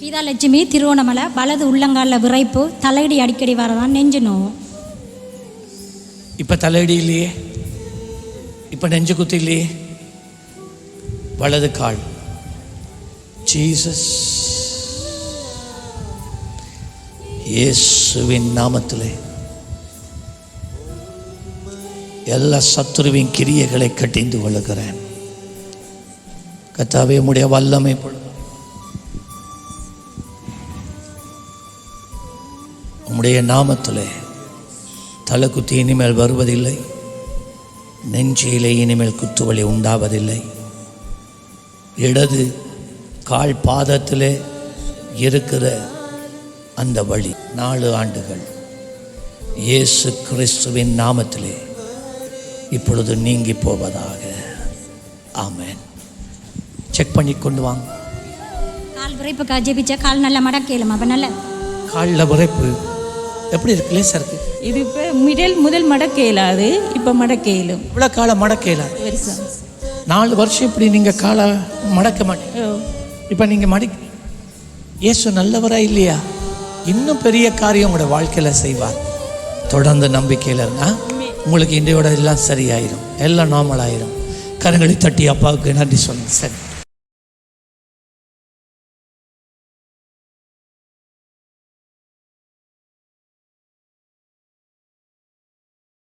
கீதாலட்சுமி திருவோணமலை வலது உள்ளங்காலில் விரைப்பு தலையடி அடிக்கடி வரதான் நெஞ்சு நோவும் இப்போ தலையடி இல்லையே? இப்போ நெஞ்சு குத்து இல்லையே? வலது கால். ஜீசஸ். இயேசுவின் நாமத்திலே. எல்லா சத்துருவின் கிரியைகளை கட்டிந்து கொள்ளுகிறேன். கத்தாவே உடைய வல்லமை பொழுது உம்முடைய நாமத்திலே தலை குத்தி இனிமேல் வருவதில்லை. நெஞ்சிலே இனிமேல் குத்துவலி உண்டாவதில்லை. இடது கால் பாதத்திலே இருக்கிற அந்த வழி நாலு ஆண்டுகள். இயேசு கிறிஸ்துவின் நாமத்திலே இப்பொழுது நீங்கி போவதாக. ஆமென். செக் பண்ணி கொண்டு வாங்க. கால் விரைப்புக்காக ஜெபிச்சா கால் நல்லா மடக்கேலும் அப்போ நல்ல. காலில் விரைப்பு. எப்படி இருக்கு லேசாக இருக்கு இது? இப்போ முதல் முதல் மடக்க இயலாது இப்போ மடக்க இயலும் இவ்வளோ காலை மடக்கையில பெருசாக நாலு வருஷம் இப்படி நீங்கள் காலை மடக்க மாட்டீங்க. இப்போ நீங்கள் மடி இயேசு நல்லவரா இல்லையா? இன்னும் பெரிய காரியம் உங்களோட வாழ்க்கையில் செய்வார். தொடர்ந்து நம்பிக்கையில் இருந்தா உங்களுக்கு இன்றையோட எல்லாம் சரியாயிரும். எல்லாம் நார்மல் ஆயிரும். கரங்களை தட்டி அப்பாவுக்கு நன்றி சொல்லுங்க. சரி.